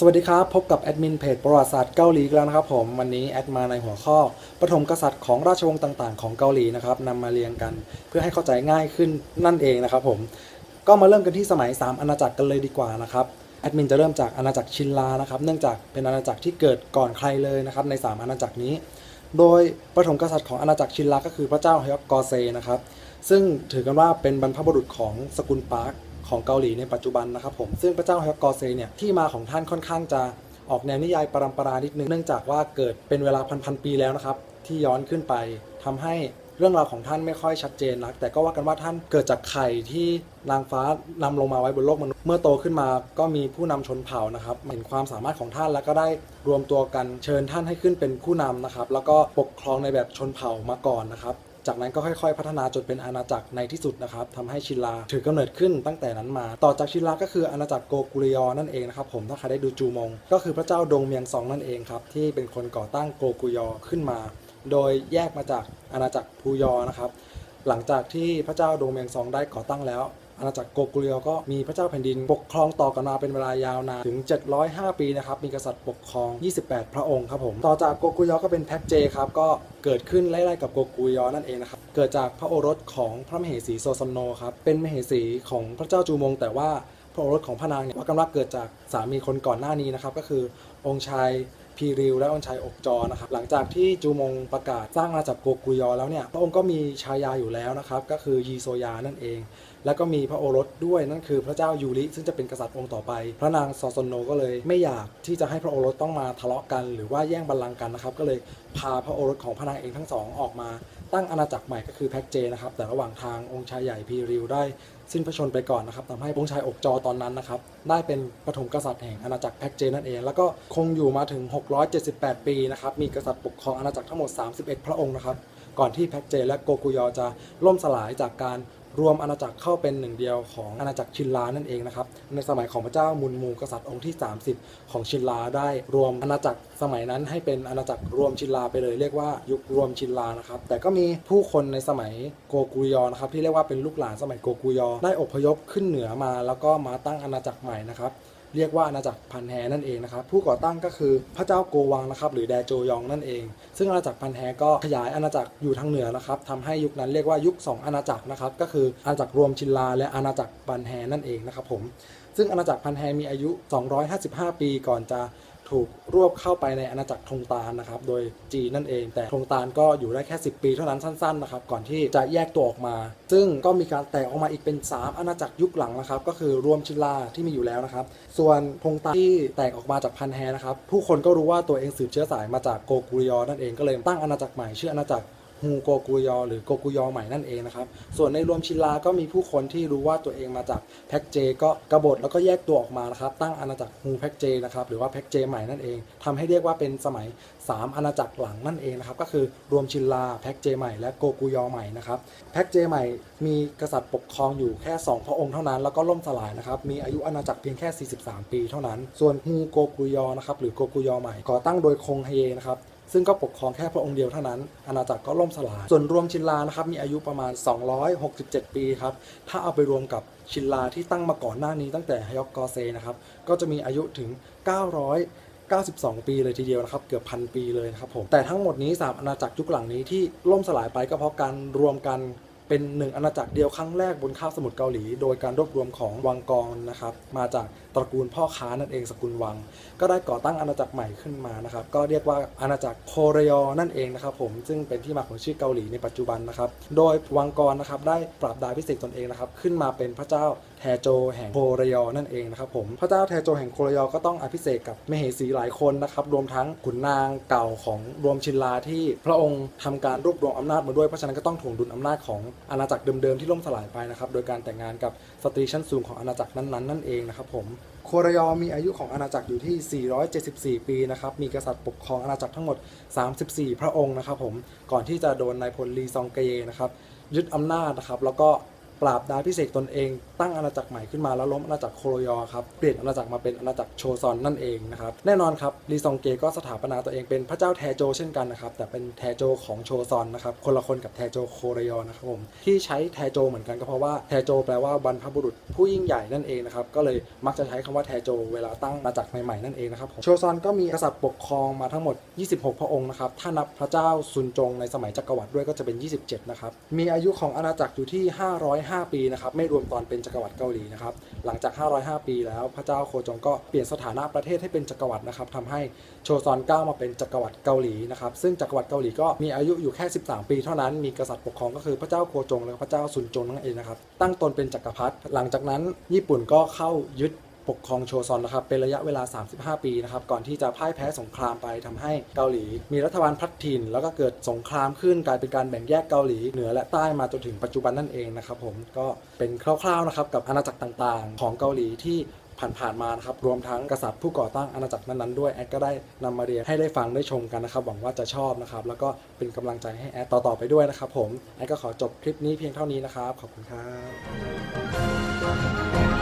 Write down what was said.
สวัสดีครับ พบกับแอดมินเพจประวัติศาสตร์เกาหลีแล้วนะครับผม วันนี้แอดมาในหัวข้อปฐมกษัตริย์ของราชวงศ์ต่างๆ ของเกาหลีนะครับนำมาเรียงกันเพื่อให้เข้าใจง่ายขึ้นนั่นเองนะครับผม ก็มาเริ่มกันที่สมัย 3 อาณาจักรกันเลยดีกว่านะครับแอดมินจะเริ่มจากอาณาจักรชินลานะครับ เนื่องจากเป็นอาณาจักรที่เกิดก่อนใครเลยนะครับใน 3 อาณาจักรนี้ โดยปฐมกษัตริย์ของอาณาจักรชินลาก็คือพระเจ้าฮยอกกอเซนะครับซึ่งถือกันว่าเป็นบรรพบุรุษของสกุลปาร์ค ของเกาหลีในปัจจุบันนะครับผมซึ่งพระเจ้าฮยอกอเซเนี่ยที่มาของท่านค่อนข้างจะออกแนวนิยายปรัมปรานิดนึงเนื่องจากว่าเกิดเป็นเวลาพันพันๆปีแล้วนะครับ ที่ย้อนขึ้นไปทำให้เรื่องราวของท่านไม่ค่อยชัดเจนนัก แต่ก็ว่ากันว่าท่านเกิดจากไข่ที่นางฟ้านำลงมาไว้บนโลกมนุษย์เมื่อโตขึ้นมาก็มีผู้นำชนเผ่านะครับ เห็นความสามารถของท่านแล้วก็ได้รวมตัวกันเชิญท่านให้ขึ้นเป็นผู้นำนะครับ แล้วก็ปกครองในแบบชนเผ่ามาก่อนนะครับ จากนั้นก็ค่อยๆ พัฒนาจนเป็นอาณาจักรในที่สุดนะครับทำให้ชินลาถือกำเนิดขึ้นตั้งแต่นั้นมา ต่อจากชินลาก็คืออาณาจักรโกกุริยอนั่นเองนะครับผมถ้าใครได้ดูจูมง ก็คือพระเจ้าดงเมียงซองนั่นเองครับที่เป็นคนก่อตั้งโกกุยอขึ้นมา โดยแยกมาจากอาณาจักรพูยอนะครับหลังจากที่พระเจ้าดงเมียงซองได้ก่อตั้งแล้ว อาณาจักรโกกุริยอก็มีพระเจ้าแผ่นดิน ปกครองต่อกันมาเป็นเวลายาวนานถึง 705 ปีนะครับมีกษัตริย์ปกครอง 28 พระองค์ครับผมต่อจากโกกุริยอก็เป็นแพ็กเจครับก็เกิดขึ้นไล่ๆกับโกกุยอนั่นเองนะครับเกิดจากพระโอรสของพระมเหสีโซซันโนครับเป็นมเหสีของพระเจ้าจูมง แต่ว่าพระโอรสของพระนางเนี่ยว่ากันว่าเกิดจากสามีคนก่อนหน้านี้นะครับก็คือองค์ชาย พีริวและอัญชัยอกจอนะครับหลังจากที่จูมงประกาศสร้างอาณาจักรโกกุยอแล้วเนี่ยพระองค์ก็มีชายาอยู่แล้วนะครับก็คือยีโซยานั่นเอง แล้วก็มีพระโอรสด้วยนั่นคือพระเจ้ายูริซึ่งจะเป็นกษัตริย์องค์ต่อไป พระนางซอซอนโนก็เลยไม่อยากที่จะให้พระโอรสต้องมาทะเลาะกัน หรือว่าแย่งบัลลังก์กันนะครับก็เลยพาพระโอรสของพระนางเองทั้งสองออกมา ตั้งอาณาจักรใหม่ก็คือแพ็กเจนะครับ แต่ระหว่างทางองค์ชายใหญ่พีริวได้สิ้นพระชนไปก่อนนะครับทำให้องค์ชายอกจอตอนนั้นนะครับ ได้เป็นปฐมกษัตริย์แห่งอาณาจักรแพ็กเจนั่นเอง แล้วก็คงอยู่มาถึง 678 ปีนะครับ มีกษัตริย์ปกครองอาณาจักรทั้งหมด 31 พระองค์นะครับ ก่อนที่แพ็กเจและโกกุยอจะล่มสลายจากการ รวมอาณาจักรเข้าเป็นหนึ่งเดียวของอาณาจักรชินลานั่นเองนะครับในสมัยของพระเจ้ามุนมูกษัตริย์องค์ที่ 30 ของชินลาได้รวมอาณาจักรสมัยนั้นให้เป็นอาณาจักรรวมชินลาไปเลยเรียกว่ายุครวมชินลานะครับแต่ก็มีผู้คนในสมัยโกกุยอนะครับที่เรียกว่าเป็นลูกหลานสมัยโกกุยอได้อพยพขึ้นเหนือมา แล้วก็มาตั้งอาณาจักรใหม่นะครับ เรียกว่าอาณาจักรพันแฮนั่นเองนะครับผู้ก่อตั้งก็คือพระเจ้าโกวังนะครับหรือแดโจยองนั่นเอง ซึ่งอาณาจักรพันแฮก็ขยายอาณาจักรอยู่ทางเหนือนะครับทำให้ยุคนั้นเรียกว่ายุค 2 อาณาจักรนะครับก็คืออาณาจักรรวมชินลา และอาณาจักรพันแฮนั่นเองนะครับผมซึ่งอาณาจักรพันแฮมีอายุ 255 ปีก่อนจะ ถูกรวบเข้าไปในอาณาจักรทงตานนะครับ โดยจีนนั่นเอง แต่ทงตานก็อยู่ได้แค่ 10 ปีเท่านั้นสั้นๆนะครับ ก่อนที่จะแยกตัวออกมา ซึ่งก็มีการแตกออกมาอีกเป็น 3 อาณาจักรยุคหลังนะครับ ก็คือรวมชิลาที่มีอยู่แล้วนะครับ ส่วนทงตานที่แตกออกมาจากพันแฮนะครับ ผู้คนก็รู้ว่าตัวเองสืบเชื้อสายมาจากโกกุริยอนั่นเองก็เลยตั้งอาณาจักรใหม่ชื่ออาณาจักร ฮูโกกุยอหรือโกกุยอใหม่นั่นเองนะครับ ส่วนในรวมชินลาก็มีผู้คนที่รู้ว่าตัวเองมาจากแพ็กเจ ก็กบฏแล้วก็แยกตัวออกมานะครับ ตั้งอาณาจักรฮูแพ็กเจนะครับหรือว่าแพ็กเจใหม่นั่นเองทำให้เรียกว่าเป็นสมัย 3 อาณาจักรหลังนั่นเองนะครับก็คือรวมชินลาแพ็กเจใหม่และโกกุยอใหม่นะครับแพ็กเจใหม่มีกษัตริย์ปกครองอยู่แค่ 2 พระองค์เท่านั้นแล้วก็ล่มสลายนะครับมีอายุอาณาจักรเพียงแค่ 43 ปีเท่านั้น ส่วนฮูโกกุยอนะครับหรือโกกุยอใหม่ก่อตั้งโดยคงเฮนะครับ ซึ่งก็ปกครองแค่พระองค์เดียวเท่านั้น อาณาจักรก็ล่มสลาย ส่วนรวมชินลานะครับมีอายุประมาณ 267 ปีครับ ถ้าเอาไปรวมกับชินลาที่ตั้งมาก่อนหน้านี้ตั้งแต่ฮยอกกอเซนะครับ ก็จะมีอายุถึง992 ปีเลยทีเดียวนะครับ เกือบพันปีเลยนะครับผม แต่ทั้งหมดนี้ 3 อาณาจักรยุคหลังนี้ที่ล่มสลายไปก็เพราะการรวมกัน เป็นหนึ่งอาณาจักรเดียวครั้งแรกบนคาบสมุทรเกาหลี โดยการรวบรวมของวังกรนะครับ มาจากตระกูลพ่อค้านั่นเองสกุลวัง ก็ได้ก่อตั้งอาณาจักรใหม่ขึ้นมานะครับ ก็เรียกว่าอาณาจักรโคเรยอนั่นเองนะครับ ผมซึ่งเป็นที่มาของชื่อเกาหลีในปัจจุบันนะครับ โดยวังกรนะครับได้ปรับดาพิเศษตนเองนะครับขึ้นมาเป็นพระเจ้าแทโจแห่งโคเรยอนั่นเองนะครับผมพระเจ้าแทโจแห่งโคเรยอก็ต้องอภิเษกกับมเหสีหลายคนนะครับรวมทั้งขุนนางเก่าของรวมชินลาที่พระองค์ทำการรวบรวมอำนาจมาด้วยเพราะฉะนั้นก็ต้องถ่วงดุลอำนาจของอาณาจักรเดิมๆที่ล่มสลายไปนะครับ โดยการแต่งงานกับสตรีชั้นสูงของอาณาจักรนั้นๆนั่นเองนะครับผมโคเรยอมีอายุของอาณาจักรอยู่ที่ 474 ปีนะครับ มีกษัตริย์ปกครองอาณาจักรทั้งหมด 34 พระองค์นะครับผม ก่อนที่จะโดนนายพลลีซองเกเยนะครับยึดอำนาจนะครับ แล้วก็ ปราบดาพิเศษตนเอง ตั้งอาณาจักรใหม่ขึ้นมาแล้วล้มอาณาจักรโคโรยอครับเปลี่ยนอาณาจักรมาเป็นอาณาจักรโชซอนนั่นเองนะครับแน่นอนครับลีซองเกก็สถาปนาตัวเองเป็นพระเจ้าแทโจเช่นกันนะครับแต่เป็นแทโจของโชซอนนะครับคนละคนกับแทโจโคโรยอนะครับผมที่ใช้แทโจเหมือนกันก็เพราะว่าแทโจแปลว่าบรรพบุรุษผู้ยิ่งใหญ่นั่นเองนะครับก็เลยมักจะใช้คำว่าแทโจเวลาตั้งอาณาจักรใหม่ๆนั่นเองนะครับโชซอนก็มีกษัตริย์ปกครองมาทั้งหมด 26 พระองค์นะครับถ้านับพระเจ้าซุนจงในสมัยจักรวรรดิด้วยก็จะเป็น 27 นะครับมีอายุของอาณาจักรอยู่ที่505 ปีนะครับไม่รวมตอนเป็นจักรวรรดิเกาหลีนะครับหลังจาก 505 ปีแล้วพระเจ้าโคจงก็เปลี่ยนสถานะประเทศให้เป็นจักรวรรดินะครับทำให้โชซอนก้าวมาเป็นจักรวรรดิเกาหลีนะครับซึ่งจักรวรรดิเกาหลีก็มีอายุอยู่แค่ 13 ปีเท่านั้นมีกษัตริย์ปกครองก็คือพระเจ้าโคจงและพระเจ้าซุนจงนั่นเองนะครับตั้งตนเป็นจักรพรรดิหลังจากนั้นญี่ปุ่นก็เข้ายึด ปกครองโชซอนนะครับเป็นระยะเวลา 35 ปีนะครับก่อนที่จะพ่ายแพ้สงครามไปทำให้เกาหลี มีรัฐบาลพัดถิ่น แล้วก็เกิดสงครามขึ้นกลายเป็นการแบ่งแยกเกาหลีเหนือและใต้มาจนถึงปัจจุบันนั่นเองนะครับผมก็เป็นคร่าวๆนะครับกับอาณาจักรต่างๆ ของเกาหลีที่ผ่านๆมานะครับรวมทั้งกษัตริย์ผู้ก่อตั้งอาณาจักรนั้นๆด้วยแอดก็ได้นำมาเรียนให้ได้ฟังได้ชมกันนะครับหวังว่าจะชอบนะครับแล้วก็เป็นกำลังใจให้แอดต่อๆไปด้วยนะครับผมแอดก็ขอจบคลิปนี้เพียงเท่านี้นะครับขอบคุณครับ